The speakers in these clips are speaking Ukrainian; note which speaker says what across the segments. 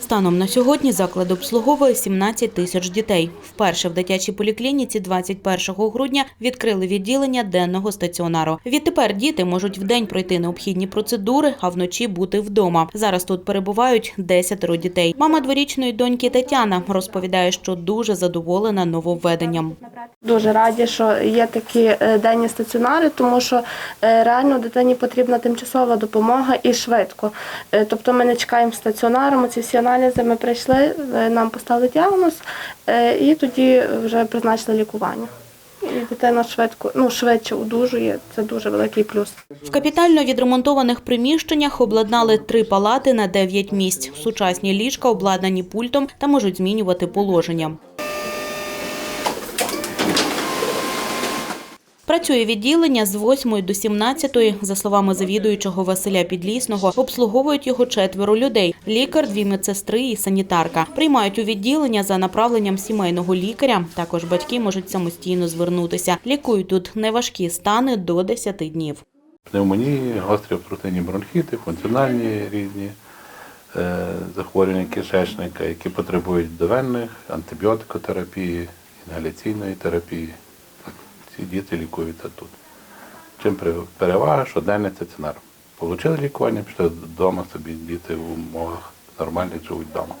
Speaker 1: Станом на сьогодні заклад обслуговує 17 тисяч дітей. Вперше в дитячій поліклініці 21 грудня відкрили відділення денного стаціонару. Відтепер діти можуть вдень пройти необхідні процедури, а вночі бути вдома. Зараз тут перебувають 10 дітей. Мама дворічної доньки Тетяна розповідає, що дуже задоволена нововведенням.
Speaker 2: Дуже раді, що є такі е, денні стаціонари, тому що е, реально дитині потрібна тимчасова допомога і швидко. Е, Тобто ми не чекаємо стаціонаром, ці всі аналізи ми прийшли, е, нам поставили діагноз е, і тоді вже призначили лікування. І дитина швидко, ну, швидше одужує, це дуже великий плюс.
Speaker 1: В капітально відремонтованих приміщеннях обладнали три палати на 9 місць. Сучасні ліжка обладнані пультом та можуть змінювати положення. Працює відділення з 8 до 17. За словами завідуючого Василя Підлісного, обслуговують його четверо людей: лікар, дві медсестри і санітарка. Приймають у відділення за направленням сімейного лікаря. Також батьки можуть самостійно звернутися. Лікують тут неважкі стани до 10 днів.
Speaker 3: Пневмонії, гострі обструктивні бронхіти, функціональні різні е, захворювання кишечника, які потребують довенних, антибіотикотерапії, інгаляційної терапії. Ці діти лікуються тут. Чим перевага, що денний стаціонар. Получили лікування, пішли вдома собі, діти в умовах нормальних живуть вдома.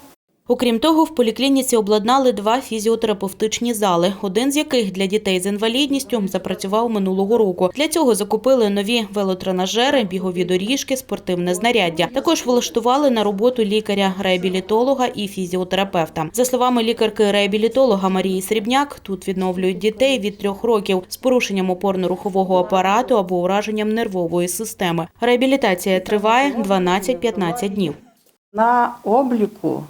Speaker 1: Окрім того, в поліклініці обладнали два фізіотерапевтичні зали, один з яких для дітей з інвалідністю запрацював минулого року. Для цього закупили нові велотренажери, бігові доріжки, спортивне знаряддя. Також влаштували на роботу лікаря-реабілітолога і фізіотерапевта. За словами лікарки-реабілітолога Марії Срібняк, тут відновлюють дітей від трьох років з порушенням опорно-рухового апарату або ураженням нервової системи. Реабілітація триває 12-15 днів.
Speaker 4: На обліку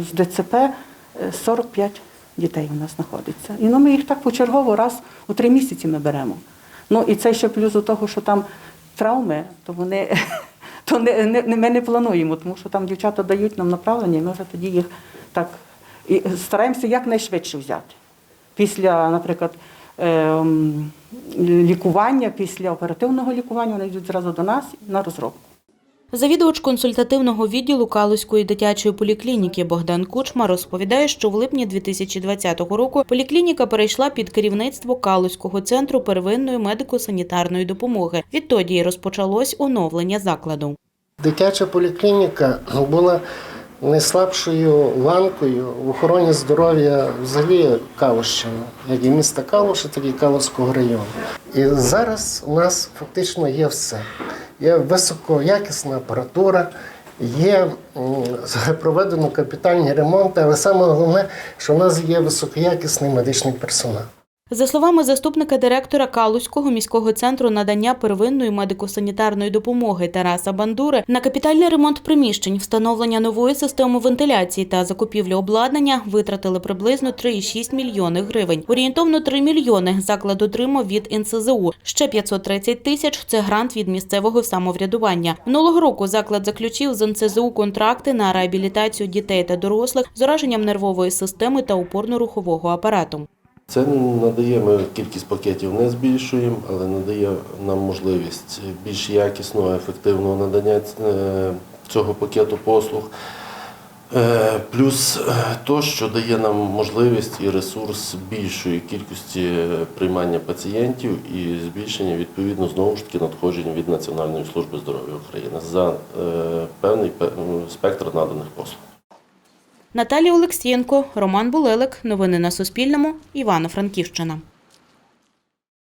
Speaker 4: з ДЦП е, 45 дітей у нас знаходиться. І ну, ми їх так почергово раз у три місяці ми беремо. Ну і це ще плюс до того, що там травми, то вони то не, не- ми не плануємо, тому що там дівчата дають нам направлення, і ми вже тоді їх так і стараємося якнайшвидше взяти. Після, наприклад, ем, лікування, після оперативного лікування вони йдуть зразу до нас на розробку.
Speaker 1: Завідувач консультативного відділу Калузької дитячої поліклініки Богдан Кучма розповідає, що в липні 2020 року поліклініка перейшла під керівництво Калузького центру первинної медико-санітарної допомоги. Відтоді розпочалось оновлення закладу.
Speaker 5: Дитяча поліклініка була найслабшою ланкою в охороні здоров'я взагалі Калущини, як і міста Калуша, так і Калуського району. І зараз у нас фактично є все. Є високоякісна апаратура, є проведено капітальні ремонти, але саме головне, що у нас є високоякісний медичний персонал.
Speaker 1: За словами заступника директора Калузького міського центру надання первинної медико-санітарної допомоги Тараса Бандури, на капітальний ремонт приміщень, встановлення нової системи вентиляції та закупівлю обладнання витратили приблизно 3,6 мільйони гривень. Орієнтовно 3 мільйони заклад отримав від НСЗУ. Ще 530 тисяч – це грант від місцевого самоврядування. Минулого року заклад заключив з НСЗУ контракти на реабілітацію дітей та дорослих з ураженням нервової системи та опорно-рухового апарату.
Speaker 6: Це надає, ми кількість пакетів не збільшуємо, але надає нам можливість більш якісного, ефективного надання е, цього пакету послуг. Е, Плюс е, то, що дає нам можливість і ресурс більшої кількості приймання пацієнтів і збільшення відповідно знову ж таки надходжень від Національної служби здоров'я України за певний спектр наданих послуг.
Speaker 1: Наталія Олексієнко, Роман Булелик. Новини на Суспільному. Івано-Франківщина.